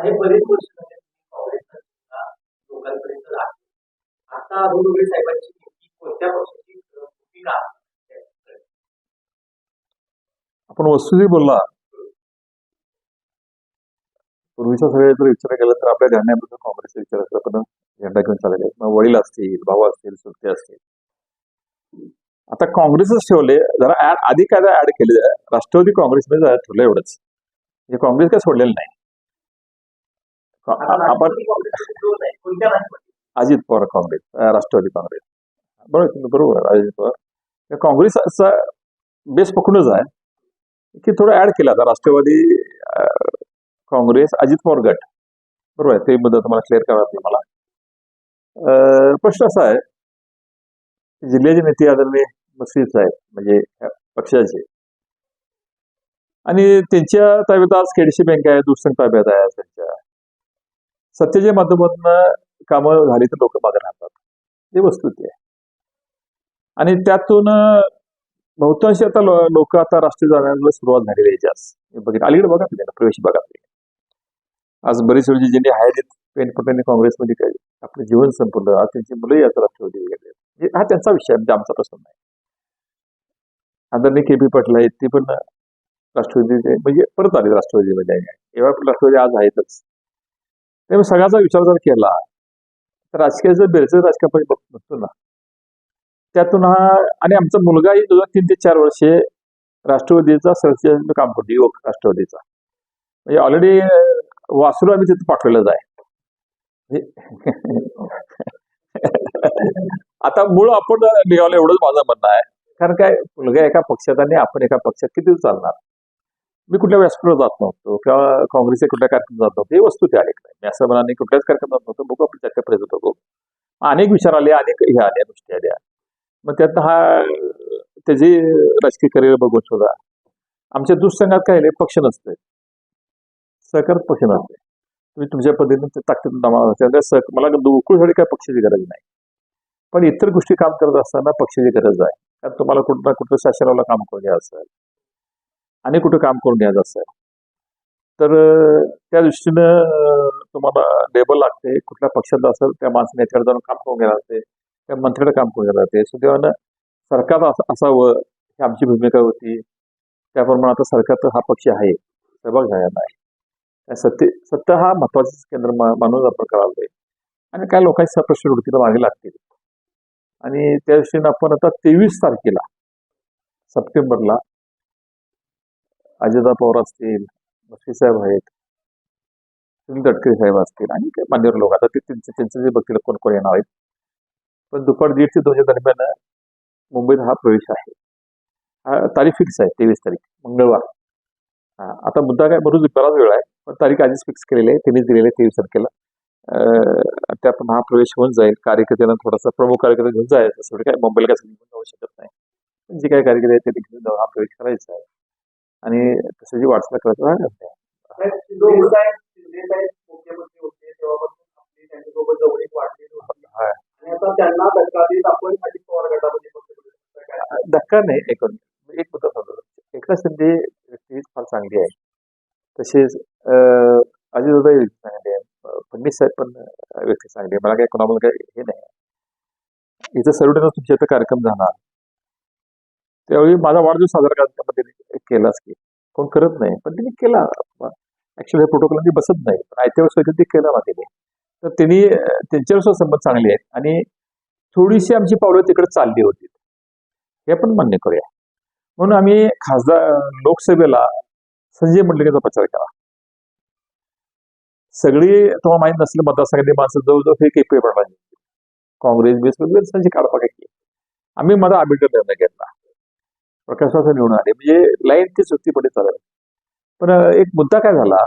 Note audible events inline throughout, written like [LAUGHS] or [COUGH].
हे बरेच वर्ष झाले म्हणजे काँग्रेसचा लोकांपर्यंत आहे आता अरुण डोंगरे साहेबांची कोणत्या पक्षाची भूमिका आपण वस्तुस्थिती बोलला. पूर्वीच्या सगळे जर विचार केला तर आपल्या घराण्याबद्दल काँग्रेसचा विचार असला पण झेंडा घेऊन चालले मग वडील असतील भाऊ असतील सुरते असतील. आता काँग्रेसच ठेवले जरा ऍड आधी काय ऍड केले राष्ट्रवादी काँग्रेसमध्ये ठेवलं एवढंच. म्हणजे काँग्रेस काय सोडलेलं नाही. आपण अजित पवार काँग्रेस राष्ट्रवादी काँग्रेस. बरोबर बरोबर अजित पवार. काँग्रेसचा बेस पकडूनच आहे की थोडं ऍड केलं आता राष्ट्रवादी काँग्रेस अजित पवार गट. बरोबर आहे ते मुद्दा तुम्हाला क्लिअर करावं लागेल मला. प्रश्न असा आहे जिल्ह्याचे नेते आदरणीय मस्जिद आहेत म्हणजे पक्षाचे आणि त्यांच्या ताब्यात आज केडीसी बँक आहे दुसरं ताब्यात आहे त्यांच्या. सत्तेच्या माध्यमातून कामं झाली तर लोक मागे राहतात. ही वस्तुती आहे. आणि त्यातून बहुतांशी आता लोक आता राष्ट्रीय जाण्याला सुरुवात झालेली आहे जास्त. बघितलं. अलीकडे बघा तुम्ही प्रवेश बघा आज बरीच वेळची ज्यांनी आहेत पेनपटांनी काँग्रेसमध्ये काय आपलं जीवन संपलं आज त्यांची मुलंही आता राष्ट्रवादी वगैरे हा त्यांचा विषय म्हणजे आमचा प्रश्न नाही. आदरणीय के पी पाटील आहेत ते पण राष्ट्रवादीचे म्हणजे परत आले राष्ट्रवादीमध्ये एवढा राष्ट्रवादी आज आहेतच. त्यामुळे सगळ्याचा विचार जर केला तर राजकीयाचं बेरचं राजकीय आपण बघतो ना त्यातून हा आणि आमचा मुलगाही दोन तीन ते चार वर्षे राष्ट्रवादीचा सरचिटणीस काम करतो युवक राष्ट्रवादीचा. म्हणजे ऑलरेडी वासरू आम्ही तिथं पाठवलेलं आहे. [LAUGHS] आता मूळ आपण निघालं एवढंच माझं म्हणणं आहे. कारण काय मुलगा एका पक्षात आणि आपण एका पक्षात किती चालणार? मी कुठल्या व्यासपीठावर जात नव्हतो किंवा काँग्रेसच्या कुठल्या कार्यक्रमात जात नव्हतो हे वस्तू त्या आली नाही. मी असं म्हणा नाही कुठल्याच कार्यक्रमात जात नव्हतो बघू आपण त्याच्या प्रयत्न बघू अनेक विचार आले अनेक हे आल्या गोष्टी आल्या. मग त्यात हा त्याचे राजकीय करिअर बघून सुद्धा आमच्या दुःसंघात काय आहे, पक्ष नसते. सहकार पक्ष नसते. तुम्ही तुमच्या पद्धतीने ते ताकद त्यामुळे सह मला उकळसाठी काय पक्षाची गरज नाही. पण इतर गोष्टी काम करत असताना पक्षाची गरज आहे. कारण तुम्हाला कुठं ना कुठं शासनाला काम करून घ्यायचं असेल आणि कुठं काम करून घ्यायचं असेल तर त्या दृष्टीनं तुम्हाला लेबल लागते. कुठल्या पक्षात असेल त्या माणसाने याच्यावर जाऊन काम करून घ्यायला लागते. त्या मंत्र्याला काम करून घ्यायला लागते. सुदैवानं सरकार असं असावं ही आमची भूमिका होती. त्याप्रमाणे आता सरकारचा हा पक्ष आहे. सहभाग झाला नाही. त्या सत्ते सत्ता हा महत्वाचं केंद्र मा- मानून आपण करायला आणि काय लोकांच्या प्रश्न वृत्तीला मागे लागतील. आणि त्या दृष्टीनं आपण आता तेवीस तारखेला सप्टेंबरला अजिता पवार असतील बक्षी साहेब आहेत सुनील तटकरे साहेब असतील आणि काही मान्यवर लोक. आता ते त्यांचे त्यांचे जे बघतील कोण कोण येणार आहेत. पण दुपार दीड ते दोनच्या दरम्यान मुंबईत हा प्रवेश आहे. हा तारीख फिक्स आहे तेवीस तारीख मंगळवार. आता मुद्दा काय बरोच बराच वेळ आहे पण तारीख आधीच फिक्स केलेली आहे त्यांनीच दिलेली आहे तेवीस तारखेला. त्यात महाप्रवेश हा प्रवेश होऊन जाईल कार्यकर्त्यांना थोडासा प्रमुख कार्यकर्ता घेऊन जायचं असं काय मुंबईला काय घेऊन जाऊ शकत नाही. पण जे काही कार्यकर्ते आहेत ते घेऊन जाऊन हा प्रवेश करायचा आहे. आणि तसं जी वाटचाल आता त्यांना धक्का अजित नाही एक एक मुद्दा सांगतो. एकनाथ शिंदे व्यक्ती फार चांगली आहे. तसेच अं, अजितदादा व्यक्ती चांगली आहे. फडणवीस साहेब पण व्यक्ती चांगली आहे. मला काही कोणाला काही हे नाही. इथं सर्व तुमच्या इथं कार्यक्रम झाला. त्यावेळी माझा वाढदिवस साजरा करण्यामध्ये त्यांनी केलाच की. कोण करत नाही पण त्यांनी केला. ऍक्च्युली हे प्रोटोकॉल बसत नाही. पण आयत्या वेळेस ते केलं ना त्यांनी तर त्यांनी त्यांच्यावर सुद्धा संबंध चांगले आहेत आणि थोडीशी आमची पावलं तिकडे चालली होती. हे पण मान्य करूया. म्हणून आम्ही खासदार लोकसभेला संजय मंडलिकेचा प्रचार केला. सगळी तुम्हाला माहीत नसले मतदारसंघातली माणसं जवळजवळ हे के पी काँग्रेस बेस वगैरे संजय काढपा आम्ही माझा आंबेडकर निर्णय घेतला. प्रकाशाचं निवडून आले. म्हणजे लाईन ती सुस्तीपणे चालत पण एक मुद्दा काय झाला?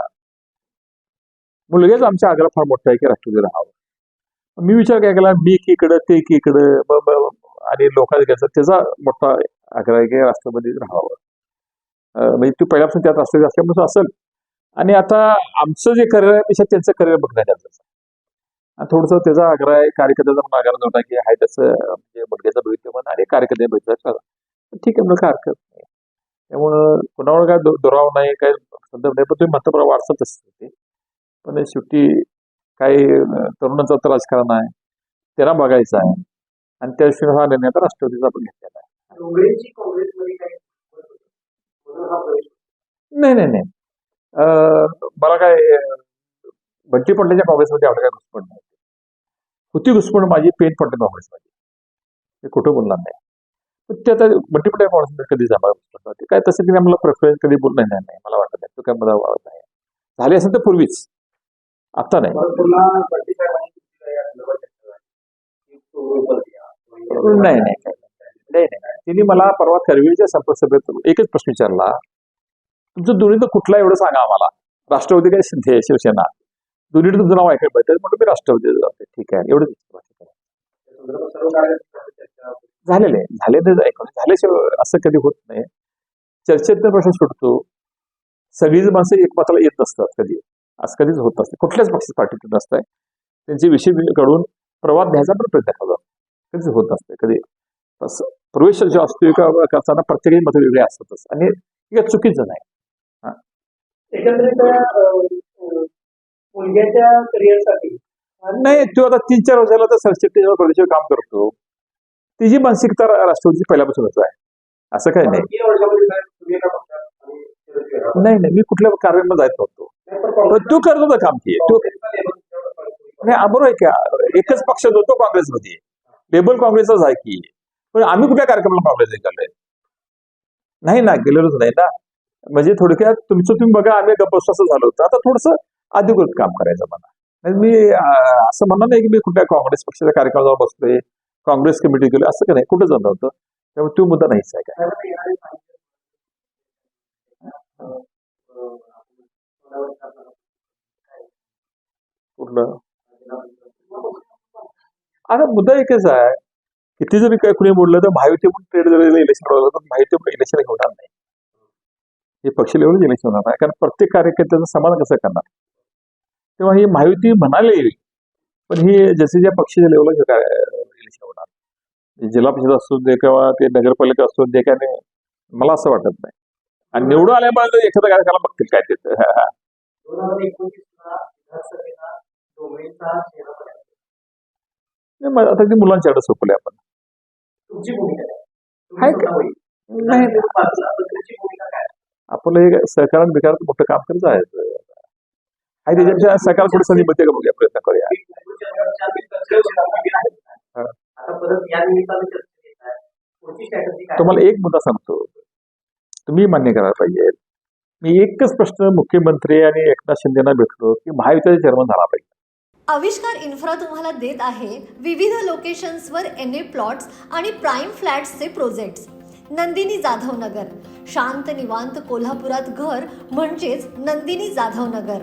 मुलगेच आमच्या आग्रह फार मोठा आहे की राष्ट्रपती राहावं. मी विचार काय केला? मी एकीकडं ते एकीकडं इकडं आणि लोकांचा त्याचा मोठा आग्रह आहे की राष्ट्रपती राहावं. म्हणजे तू पहिल्यापासून त्यात राष्ट्रपती असल्यामुळे असेल. आणि आता आमचं जे करिअर आहे पेक्षा त्यांचं करिअर बघण्यात यायचं आणि थोडंसं त्याचा आग्रह आहे कार्यकर्त्याचा पण आग्रह नव्हता की आहे त्याचं म्हणजे मुलग्याचं भविष्य पण आणि कार्यकर्त्या भविष्य ठीक आहे मला काय हरकत नाही. त्यामुळं कोणावर काय दुराव नाही काय संदर्भ नाही पण तुम्ही म्हणता वाटतं तसं ते. पण शेवटी काही तरुणांचं तर राजकारण आहे त्यांना बघायचं आहे. आणि त्याशिवाय हा निर्णय आता राष्ट्रवादीचा आपण घेतलेला आहे. नाही नाही नाही. मला काय बंटी पडल्याच्या काँग्रेसमध्ये आपलं काय घुसपण नाही. होती घुसपण माझी पेन पडली काँग्रेसमध्ये. मी कुठं बोलणार नाही. ते आता पडल्या काँग्रेसमध्ये कधी जमा ते काय तसं की मला प्रेफरन्स कधी बोल नाही नाही मला वाटत नाही. तो काय मला वाटत नाही. झाली असेल तर पूर्वीच. आता नाही. नाही नाही तिने मला परवा करवीच्या संपर्क सभेत एकच प्रश्न विचारला. तुमचं दोन्हीतलं कुठला एवढं सांगा आम्हाला. राष्ट्रवादी काय शिंदे शिवसेना. दोन्हीकडे तुमचं नाव ऐकायला पाहिजे म्हणून मी राष्ट्रवादी जाते ठीक आहे एवढंच. झालेले आहे. झाले ऐकून झाल्याशिवाय असं कधी होत नाही. चर्चेत प्रश्न सुटतो. सगळीच माणसं एकमताला येत नसतात कधी. असं कधीच होत नसते. कुठल्याच पक्षाची पार्टी नसताय. त्यांचे विषय काढून प्रवाद घ्यायचा पण प्रयत्न करतात. कधीच होत नसते कधी प्रवेश जो असतो एका करताना प्रत्येकाची मत वेगळे असतातच. आणि हे चुकीचं नाही. एकंदरीत मुलग्याच्या करिअरसाठी नाही तो आता तीन चार वर्षाला तर सरचिटणीस प्रदेशावर काम करतो. तिची मानसिकता राष्ट्रवादीची पहिल्यापासूनच आहे. असं काही नाही. नाही नाही मी कुठल्या कार्यामध्ये जात नव्हतो. तू करत होता काम की. तू काँग्रेसचा. नाही बरोबर आहे की एकच पक्ष होतो काँग्रेसमध्ये. लेबल काँग्रेसचाच आहे की. पण आम्ही कुठल्या कार्यक्रमाला काँग्रेस गेलोय नाही ना गेलेलोच नाही ना. म्हणजे थोडक्यात तुमचं तुम्ही बघा आम्ही गप्प असं झालं होतं. आता थोडस अधिकृत काम करायचं मला मी असं म्हणणार नाही की मी कुठल्या काँग्रेस पक्षाच्या कार्यक्रमाला जाऊन बसलोय काँग्रेस कमिटी गेलो असं काही नाही. कुठं जाणं होतं? त्यामुळे तो मुद्दा नाहीच आहे काय. कुठलं आता मुद्दा एकच आहे. किती जरी काय कुणी बोललं तर महायुती पण ट्रेड झालेलं इलेक्शन लावलं तर महायुती इलेक्शन होणार नाही. हे पक्ष लेवलच इलेक्शन होणार नाही. कारण प्रत्येक कार्यकर्त्याचं समान कसं करणार? तेव्हा ही महायुती म्हणाले. पण ही जसे ज्या पक्षाच्या लेवलला इलेक्शन होणार. जिल्हा परिषद असू दे किंवा ते नगरपालिका असू दे काय नाही मला असं वाटत नाही. आणि निवडून आल्यामुळे एखाद्या कार्यक्रमाला बघतील काय ते. आता ते आपण. मात्र तुमची भूमिका काय? आपलं हे सहकारण बिकारात मोठं काम करत आहे आणि त्याच्यापेक्षा सहकार थोडी संधी मिळते का बघूया? प्रयत्न करूया. तुम्हाला एक मुद्दा सांगतो. तुम्ही मान्य करायला पाहिजे. मी एकच प्रश्न मुख्यमंत्री आणि एकनाथ शिंदेना भेटलो की महायुतीचा चेअरमन झाला पाहिजे. आविष्कार इन्फ्रा तुम्हाला देत आहे. विविध लोकेशन्सवर एन ए प्लॉट्स आणि प्राईम फ्लॅट्सचे प्रोजेक्ट्स नंदिनी जाधव नगर शांत निवांत कोल्हापुरात घर म्हणजेच नंदिनी जाधव नगर